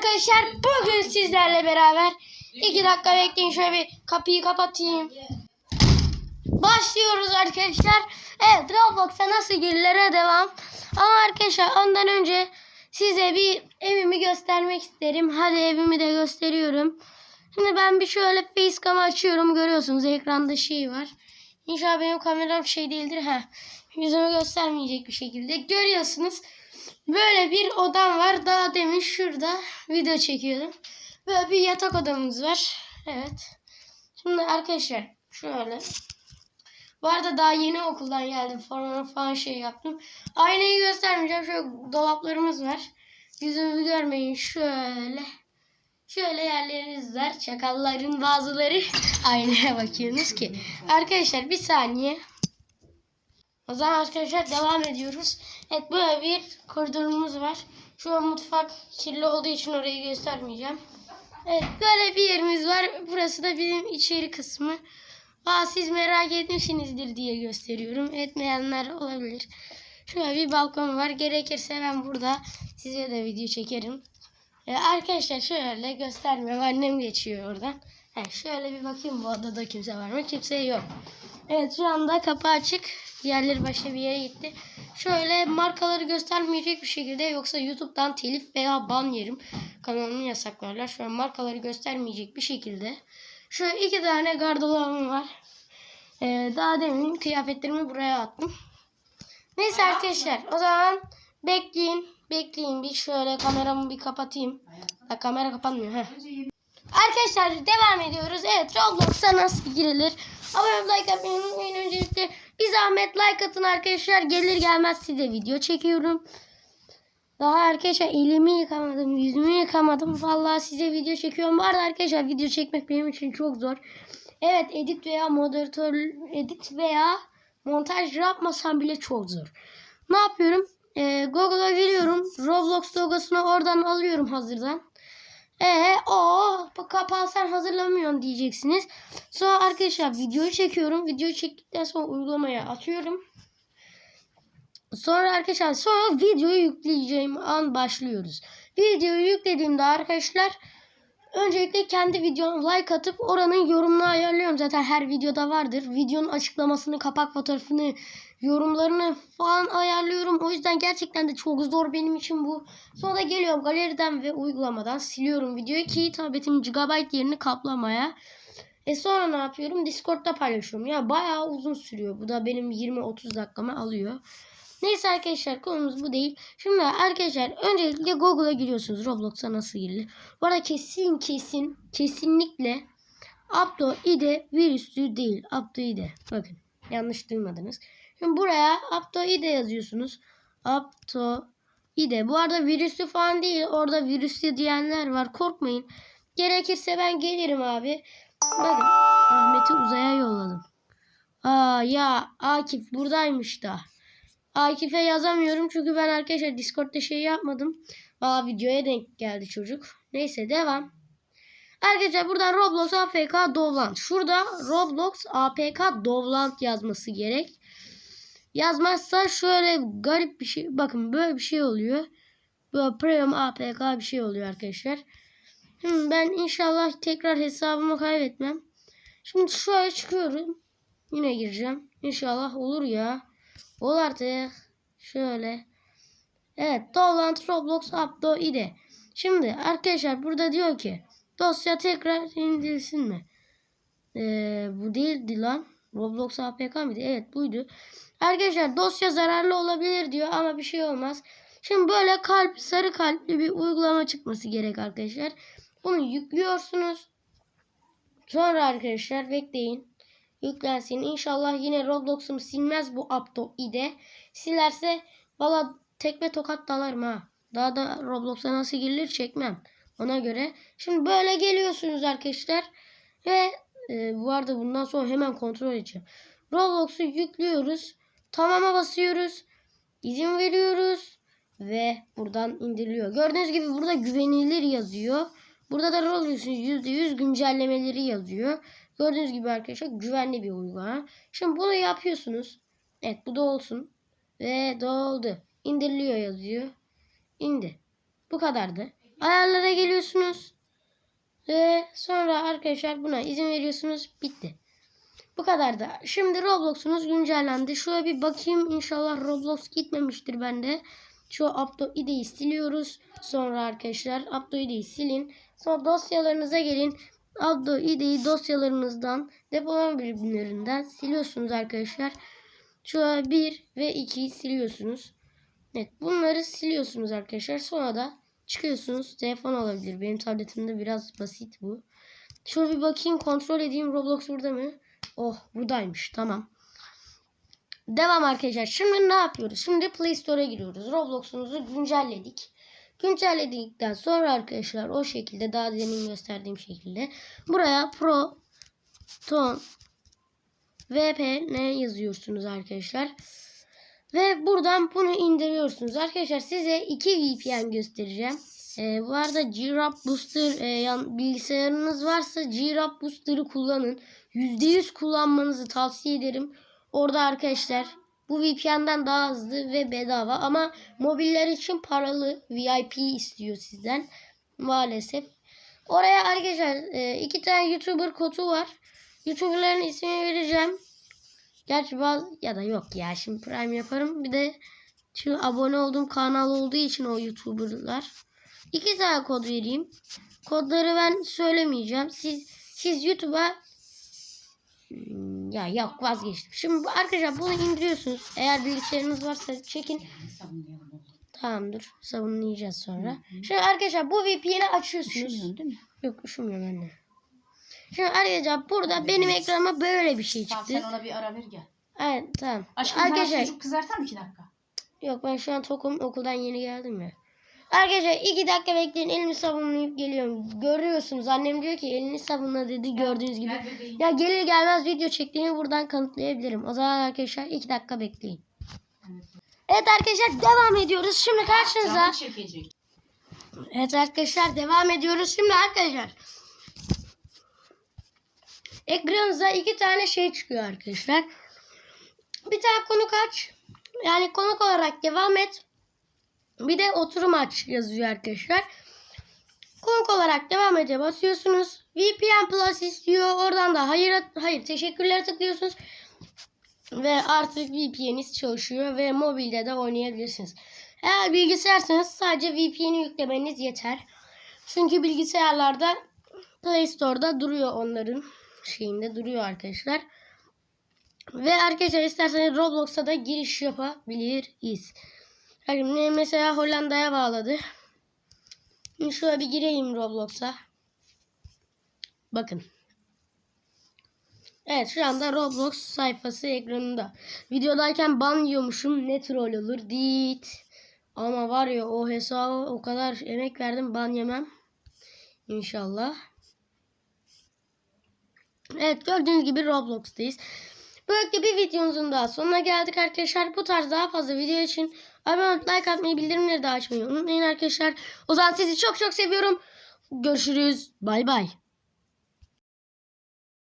arkadaşlar bugün sizlerle beraber 2 dakika bekleyin şöyle bir kapıyı kapatayım. Başlıyoruz arkadaşlar. Evet Roblox'a nasıl girilere devam. Ama arkadaşlar ondan önce size bir evimi göstermek isterim. Hadi evimi de gösteriyorum. Şimdi ben bir şöyle facecam açıyorum. Görüyorsunuz ekranda şey var. İnşallah benim kameram şey değildir. ha Yüzümü göstermeyecek bir şekilde. Görüyorsunuz. Böyle bir odam var. Daha demin şurada video çekiyordum. Böyle bir yatak odamız var. Evet. Şimdi arkadaşlar şöyle. Bu arada daha yeni okuldan geldim. Falan falan şey yaptım. Aynayı göstermeyeceğim. Şöyle dolaplarımız var. Yüzümüzü görmeyin. Şöyle. Şöyle yerleriniz var. Çakalların bazıları aynaya bakıyorsunuz ki. Arkadaşlar bir saniye. O zaman arkadaşlar devam ediyoruz. Evet böyle bir koridorumuz var. Şu an mutfak kirli olduğu için orayı göstermeyeceğim. Evet böyle bir yerimiz var. Burası da bizim içeri kısmı. Aa, siz merak etmişsinizdir diye gösteriyorum. Etmeyenler olabilir. Şöyle bir balkon var. Gerekirse ben burada size de video çekerim. Ee, arkadaşlar şöyle göstermiyorum. Annem geçiyor oradan. He, şöyle bir bakayım bu odada kimse var mı? Kimse yok. Evet şu anda kapı açık. Diğerleri başka bir yere gitti. Şöyle markaları göstermeyecek bir şekilde yoksa YouTube'dan telif veya ban yerim. Kanalımı yasaklarlar. An markaları göstermeyecek bir şekilde. Şöyle iki tane gardırobum var. Ee, daha demin kıyafetlerimi buraya attım. Neyse arkadaşlar o zaman bekleyin. Bekleyin bir şöyle kameramı bir kapatayım. Ha, kamera kapanmıyor. Heh. Arkadaşlar devam ediyoruz. Evet Roblox'a nasıl girilir? Abone like atmayı unutmayın. Öncelikle bir zahmet like atın arkadaşlar. Gelir gelmez size video çekiyorum. Daha arkadaşlar elimi yıkamadım, yüzümü yıkamadım. Vallahi size video çekiyorum. Bu arada arkadaşlar video çekmek benim için çok zor. Evet edit veya moderatör edit veya montaj yapmasam bile çok zor. Ne yapıyorum? Ee, Google'a giriyorum. Roblox logosunu oradan alıyorum hazırdan. Ee o kapağı hazırlamıyorsun diyeceksiniz. Sonra arkadaşlar videoyu çekiyorum. Videoyu çektikten sonra uygulamaya atıyorum. Sonra arkadaşlar sonra videoyu yükleyeceğim an başlıyoruz. Videoyu yüklediğimde arkadaşlar öncelikle kendi videoma like atıp oranın yorumunu ayarlıyorum. Zaten her videoda vardır. Videonun açıklamasını, kapak fotoğrafını, yorumlarını falan ayarlıyorum. O yüzden gerçekten de çok zor benim için bu. Sonra da geliyorum galeriden ve uygulamadan siliyorum videoyu ki tabletim GB yerini kaplamaya. E sonra ne yapıyorum? Discord'da paylaşıyorum. Ya bayağı uzun sürüyor. Bu da benim 20-30 dakikamı alıyor. Neyse arkadaşlar konumuz bu değil. Şimdi arkadaşlar öncelikle Google'a giriyorsunuz. Roblox'a nasıl girilir? Bu arada kesin kesin kesinlikle Abdo ide virüslü değil. Abdo ide. Bakın yanlış duymadınız. Şimdi buraya Abdo ide yazıyorsunuz. Abdo ide. Bu arada virüslü falan değil. Orada virüslü diyenler var. Korkmayın. Gerekirse ben gelirim abi. Bakın Ahmet'i uzaya yolladım. Aa ya Akif buradaymış da. Akif'e yazamıyorum çünkü ben arkadaşlar Discord'da şey yapmadım. Valla videoya denk geldi çocuk. Neyse devam. Arkadaşlar buradan Roblox APK Dovland. Şurada Roblox APK Dovland yazması gerek. Yazmazsa şöyle garip bir şey. Bakın böyle bir şey oluyor. Böyle Premium APK bir şey oluyor arkadaşlar. Şimdi ben inşallah tekrar hesabımı kaybetmem. Şimdi şöyle çıkıyorum. Yine gireceğim. İnşallah olur ya. Ol artık. Şöyle. Evet. Dolant Roblox Abdo ide. Şimdi arkadaşlar burada diyor ki dosya tekrar indirilsin mi? Ee, bu değildi lan. Roblox APK mıydı? Evet buydu. Arkadaşlar dosya zararlı olabilir diyor ama bir şey olmaz. Şimdi böyle kalp sarı kalpli bir uygulama çıkması gerek arkadaşlar. Bunu yüklüyorsunuz. Sonra arkadaşlar bekleyin yüklensin. İnşallah yine Roblox'um silmez bu Apto ide. Silerse valla tekme tokat dalarım ha. Daha da Roblox'a nasıl girilir çekmem. Ona göre. Şimdi böyle geliyorsunuz arkadaşlar. Ve e, bu arada bundan sonra hemen kontrol edeceğim. Roblox'u yüklüyoruz. Tamam'a basıyoruz. İzin veriyoruz. Ve buradan indiriliyor. Gördüğünüz gibi burada güvenilir yazıyor. Burada da Roblox'un %100 güncellemeleri yazıyor. Gördüğünüz gibi arkadaşlar güvenli bir uygulama. Şimdi bunu yapıyorsunuz. Evet bu da olsun. Ve doldu. İndiriliyor yazıyor. İndi. Bu kadardı. Ayarlara geliyorsunuz. Ve sonra arkadaşlar buna izin veriyorsunuz. Bitti. Bu kadar da. Şimdi Roblox'unuz güncellendi. Şöyle bir bakayım. İnşallah Roblox gitmemiştir bende. Şu Apto ID'yi siliyoruz. Sonra arkadaşlar Apto ID'yi silin. Sonra dosyalarınıza gelin. Apto ID'yi dosyalarınızdan depolama birimlerinden siliyorsunuz arkadaşlar. Şöyle 1 ve 2'yi siliyorsunuz. Evet bunları siliyorsunuz arkadaşlar. Sonra da çıkıyorsunuz. Telefon olabilir. Benim tabletimde biraz basit bu. Şöyle bir bakayım kontrol edeyim. Roblox burada mı? Oh buradaymış. Tamam. Devam arkadaşlar. Şimdi ne yapıyoruz? Şimdi Play Store'a giriyoruz. Roblox'umuzu güncelledik. Güncelledikten sonra arkadaşlar o şekilde daha demin gösterdiğim şekilde buraya Pro Ton VPN yazıyorsunuz arkadaşlar. Ve buradan bunu indiriyorsunuz. Arkadaşlar size iki VPN göstereceğim. Ee, bu arada G-Rap Booster e, bilgisayarınız varsa G-Rap Booster'ı kullanın. %100 kullanmanızı tavsiye ederim. Orada arkadaşlar bu VPN'den daha hızlı ve bedava ama mobiller için paralı VIP istiyor sizden maalesef. Oraya arkadaşlar e, iki tane YouTuber kodu var. YouTuber'ların ismini vereceğim. Gerçi bazı ya da yok ya şimdi Prime yaparım. Bir de şu abone olduğum kanal olduğu için o YouTuber'lar. İki tane kod vereyim. Kodları ben söylemeyeceğim. Siz siz YouTube'a ya yok vazgeçtim. Şimdi bu- arkadaşlar bunu indiriyorsunuz. Eğer bilgisayarınız varsa çekin. Tamamdır. Savunlayacağız sonra. Şimdi arkadaşlar bu VPN'i açıyorsunuz. Üşümüyorsun değil mi? Yok üşümüyorum anne. Şimdi arkadaşlar burada benim ekranıma böyle bir şey Tamam çıktı. sen ona bir ara ver gel. Evet tamam. Aşkım arkadaşlar sucuk kızartar mı iki dakika? yok ben şu an tokum okuldan yeni geldim ya. Arkadaşlar iki dakika bekleyin elimi sabunlayıp geliyorum. Görüyorsunuz annem diyor ki elini sabunla dedi gördüğünüz gibi. Ya gelir gelmez video çektiğimi buradan kanıtlayabilirim. O zaman arkadaşlar iki dakika bekleyin. Evet. Arkadaşlar devam ediyoruz. Şimdi karşınıza. Evet arkadaşlar devam ediyoruz. Şimdi arkadaşlar. Ekranınıza iki tane şey çıkıyor arkadaşlar. Bir tane konuk aç. Yani konuk olarak devam et. Bir de oturum aç yazıyor arkadaşlar. Konuk olarak devam ete basıyorsunuz. VPN Plus istiyor. Oradan da hayır hayır teşekkürler tıklıyorsunuz. Ve artık VPN'iniz çalışıyor ve mobilde de oynayabilirsiniz. Eğer bilgisayarsanız sadece VPN'i yüklemeniz yeter. Çünkü bilgisayarlarda Play Store'da duruyor onların şeyinde duruyor arkadaşlar. Ve arkadaşlar isterseniz Roblox'a da giriş yapabiliriz. Yani mesela Hollanda'ya bağladı. Şimdi şöyle bir gireyim Roblox'a. Bakın. Evet şu anda Roblox sayfası ekranında. Videodayken ban yiyormuşum. Ne troll olur. Dit. Ama var ya o hesaba o kadar emek verdim ban yemem. İnşallah. Evet gördüğünüz gibi Roblox'tayız. Böylelikle bir videomuzun daha sonuna geldik arkadaşlar. Bu tarz daha fazla video için abone olup like atmayı bildirimleri de açmayı unutmayın arkadaşlar. O zaman sizi çok çok seviyorum. Görüşürüz. Bay bay.